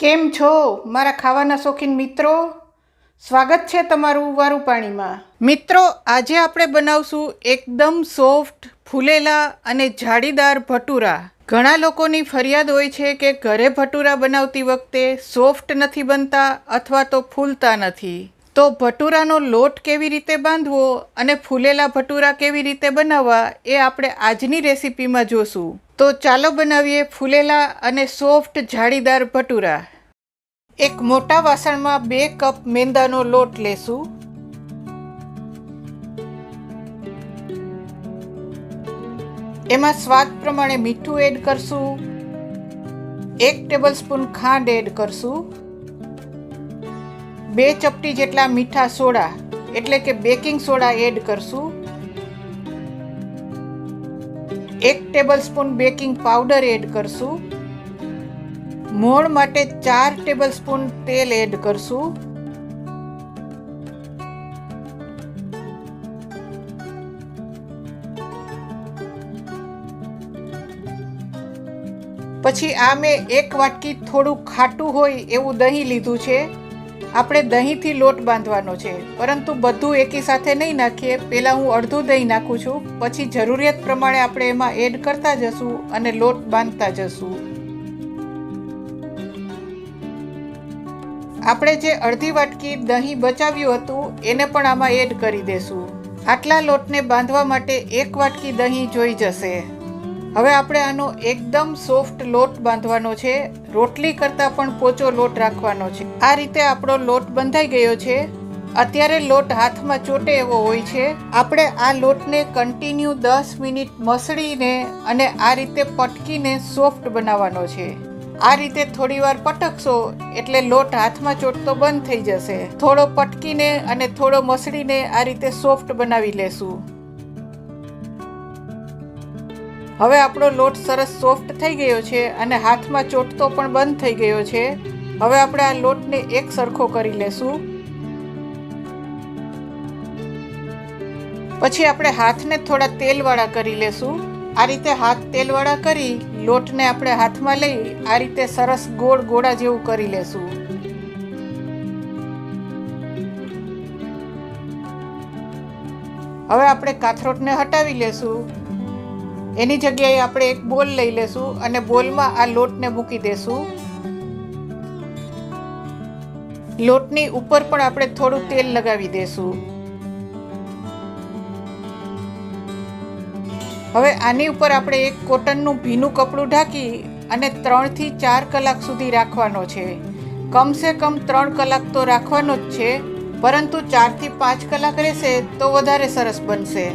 કેમ છો, મારા ખાવાના શોખીન મિત્રો? સ્વાગત છે તમારું વારું પાણીમાં મિત્રો, આજે આપણે બનાવશું એકદમ સોફ્ટ, ફૂલેલા અને જાળીદાર ભટુરા. ઘણા લોકોની ફરિયાદ હોય છે કે ઘરે ભટુરા બનાવતી વખતે સોફ્ટ નથી બનતા અથવા તો ફૂલતા નથી. તો ભટુરાનો લોટ કેવી રીતે બાંધવો અને ફૂલેલા ભટુરા કેવી રીતે બનાવવા એ આપણે આજની રેસીપીમાં જોશું. તો ચાલો બનાવીએ ફૂલેલા અને સોફ્ટ જાળીદાર ભટુરા. એક મોટા વાસણમાં બે કપ મેંદાનો લોટ લેશું. એમાં સ્વાદ પ્રમાણે મીઠું એડ કરશું. એક ટેબલ સ્પૂન ખાંડ એડ કરશું. બે ચપટી જેટલા મીઠા સોડા, એટલે કે બેકિંગ સોડા એડ કરશું. એક tablespoon baking powder add કરશું. મોણ માટે ચાર ટેબલ સ્પૂન તેલ એડ કરશું. પછી આ મેં એક વાટકી થોડું ખાટું હોય એવું દહીં લીધું છે. આપણે દહીંથી લોટ બાંધવાનો છે. પરંતુ બધું એકી સાથે નહીં નાખીએ. પહેલાં હું અડધું દહીં નાખું છું. પછી જરૂરિયાત પ્રમાણે આપણે એમાં એડ કરતા જશું અને લોટ બાંધતા જશું. આપણે જે અડધી વાટકી દહીં બચાવ્યું હતું, એને પણ આમાં એડ કરી દેશું. આટલા લોટને બાંધવા માટે એક વાટકી દહીં જોઈ જશે. હવે આપણે આનો એકદમ સોફ્ટ લોટ બાંધવાનો છે. રોટલી કરતાં પણ પોચો લોટ રાખવાનો છે. આ રીતે આપણો લોટ બંધાઈ ગયો છે. અત્યારે લોટ હાથમાં ચોટે એવો હોય છે. આપણે આ લોટને કન્ટિન્યુ દસ મિનિટ મસળીને અને આ રીતે પટકીને સોફ્ટ બનાવવાનો છે. આ રીતે થોડીવાર પટકશો એટલે લોટ હાથમાં ચોટતો બંધ થઈ જશે. થોડો પટકીને અને થોડો મસળીને આ રીતે સોફ્ટ બનાવી લેશું. હવે આપણો લોટ સરસ સોફ્ટ થઈ ગયો છે અને હાથમાં ચોટતો પણ બંધ થઈ ગયો છે. હવે આપણે આ લોટને એક સરખો કરી લેશું. પછી આપણે હાથને થોડા તેલવાળા કરી લેશું. આ રીતે હાથ તેલવાળા કરી લોટને આપણે હાથમાં લઈ આ રીતે સરસ ગોળ ગોળા જેવું કરી લેશું. હવે આપણે કાથરોટને હટાવી લેશું. એની જગ્યાએ આપણે એક બોલ લઈ લેશું અને બોલમાં આ લોટને મૂકી દેશું. લોટની ઉપર પણ આપણે થોડું તેલ લગાવી દેશું. હવે આની ઉપર આપણે એક કોટનનું ભીનું કપડું ઢાંકી અને ત્રણથી ચાર કલાક સુધી રાખવાનો છે. કમસે કમ ત્રણ કલાક તો રાખવાનો જ છે, પરંતુ ચારથી પાંચ કલાક રહેશે તો વધારે સરસ બનશે.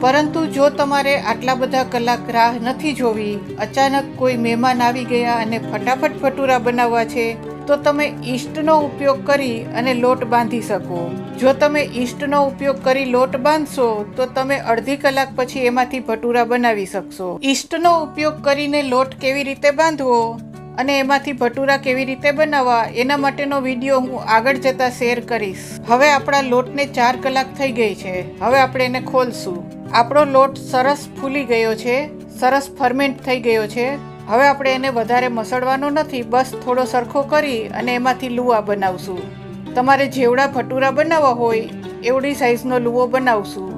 પરંતુ જો તમારે આટલા બધા કલાક રાહ નથી જોવી, અચાનક કોઈ મહેમાન આવી ગયા અને ફટાફટ ભટુરા બનાવવા છે, તો તમે ઈસ્ટનો ઉપયોગ કરી અને લોટ બાંધી શકો. જો તમે ઈસ્ટનો ઉપયોગ કરી લોટ બાંધશો, તો તમે અડધી કલાક પછી એમાંથી ભટુરા બનાવી શકશો. ઈસ્ટનો ઉપયોગ કરીને લોટ કેવી રીતે બાંધવો અને એમાંથી ભટુરા કેવી રીતે બનાવવા, એના માટેનો વીડિયો હું આગળ જતા શેર કરીશ. હવે આપણા લોટને ચાર કલાક થઈ ગઈ છે. હવે આપણે એને ખોલશું. આપણો લોટ સરસ ફૂલી ગયો છે, સરસ ફર્મેન્ટ થઈ ગયો છે. હવે આપણે એને વધારે મસળવાનો નથી, બસ થોડો સરખો કરી અને એમાંથી લુવા બનાવશું. તમારે જેવડા ભટુરા બનાવવા હોય, એવડી સાઈઝનો લુવો બનાવશું.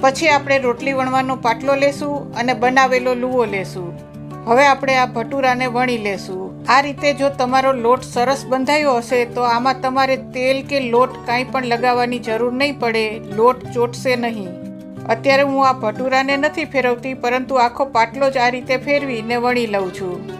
પછી આપણે રોટલી વણવાનો પાટલો લેશું અને બનાવેલો લુવો લેશું. હવે આપણે આ ભટુરાને વણી લેશું. આ રીતે જો તમારો લોટ સરસ બંધાયો હશે, તો આમાં તમારે તેલ કે લોટ કાંઈ પણ લગાવવાની જરૂર નહીં પડે. લોટ ચોટશે નહીં. અત્યારે હું આ ભટુરાને નથી ફેરવતી, પરંતુ આખો પાટલો જ આ રીતે ફેરવીને વણી લઉં છું.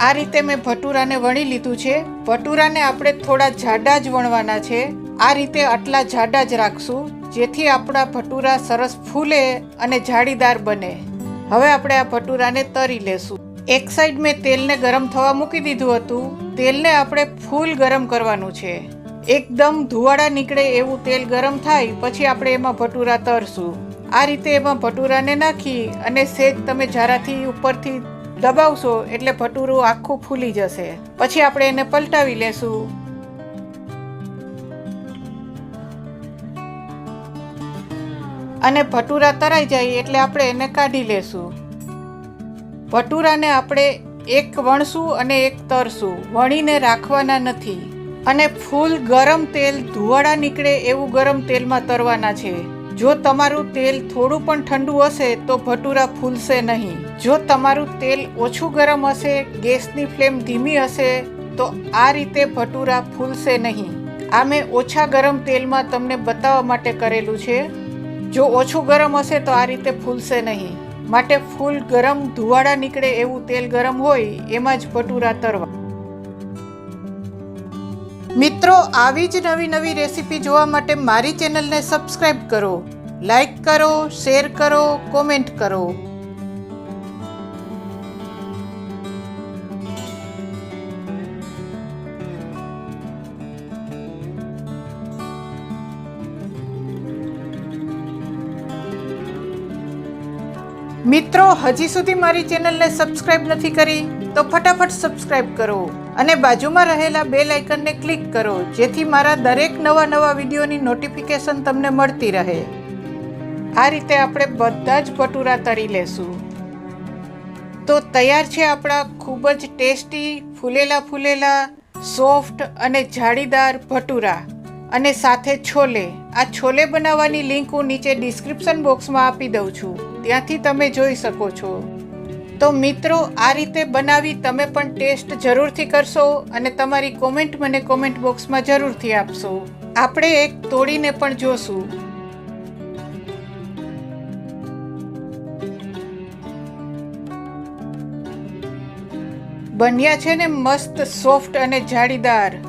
આ રીતે મેં ભટુરાને વણી લીધું છે. ભટુરાને આપણે થોડા જાડા જ વણવાના છે. આ રીતે આટલા જાડા જ રાખશું, જેથી આપણા ભટુરા સરસ ફૂલે અને જાળીદાર બને. હવે આપણે આ ભટુરાને તરી લેશું. એક સાઈડ મેં તેલને ગરમ થવા મૂકી દીધું હતું. તેલને આપણે ફૂલ ગરમ કરવાનું છે. એકદમ ધુવાડા નીકળે એવું તેલ ગરમ થાય, પછી આપણે એમાં ભટુરા તરશું. આ રીતે એમાં ભટુરાને નાખી અને સેજ તમે જરાથી ઉપરથી દબાવશો એટલે ભટુરું આખું ફૂલી જશે. પછી આપણે એને પલટાવી લેશું. અને ભટુરા તરાઈ જાય એટલે આપણે એને કાઢી લેશું. ભટુરાને આપણે એક વણશું અને એક તરશું, વણીને રાખવાના નથી. અને ફૂલ ગરમ તેલ ધુવાડા નીકળે એવું ગરમ તેલમાં તરવાના છે. જો તમારું તેલ થોડું પણ ઠંડુ હશે તો ભટુરા ફૂલશે નહીં. જો તમારું તેલ ઓછું ગરમ હશે, ગેસની ફ્લેમ ધીમી હશે, તો આ રીતે ભટુરા ફૂલશે નહીં. આ મેં ઓછા ગરમ તેલમાં તમને બતાવવા માટે કરેલું છે. જો ઓછું ગરમ હશે તો આ રીતે ફૂલશે નહીં. માટે ફૂલ ગરમ ધુવાડા નીકળે એવું તેલ ગરમ હોય, એમાં જ ભટુરા તરવા. મિત્રો, આવી જ નવી નવી રેસીપી જોવા માટે મારી ચેનલને સબસ્ક્રાઈબ કરો લાઈક કરો, શેર કરો, કોમેન્ટ કરો. મિત્રો, હજી સુધી મારી ચેનલને સબસ્ક્રાઇબ નથી કરી, તો ફટાફટ સબસ્ક્રાઇબ કરો અને બાજુમાં રહેલા બેલ આઇકનને ક્લિક કરો, જેથી મારા દરેક નવા નવા વિડીયોની નોટિફિકેશન તમને મળતી રહે. આ રીતે આપણે બધા જ ભટુરા તરી લેશું. તો તૈયાર છે આપણા ખૂબ જ ટેસ્ટી, ફૂલેલા ફૂલેલા, સોફ્ટ અને જાળીદાર ભટુરા અને સાથે છોલે. આ છોલે બનાવવાની લિંક હું નીચે ડિસ્ક્રિપ્શન બોક્સમાં આપી દઉં છું. ત્યાંથી તમે જોઈ શકો છો. તો મિત્રો, આ રીતે બનાવી તમે પણ ટેસ્ટ જરૂરથી કરશો અને તમારી કોમેન્ટ મને કોમેન્ટ બોક્સમાં જરૂરથી આપશો. આપણે એક તોડીને પણ જોશું. બન્યા છે ને મસ્ત સોફ્ટ અને જાળીદાર.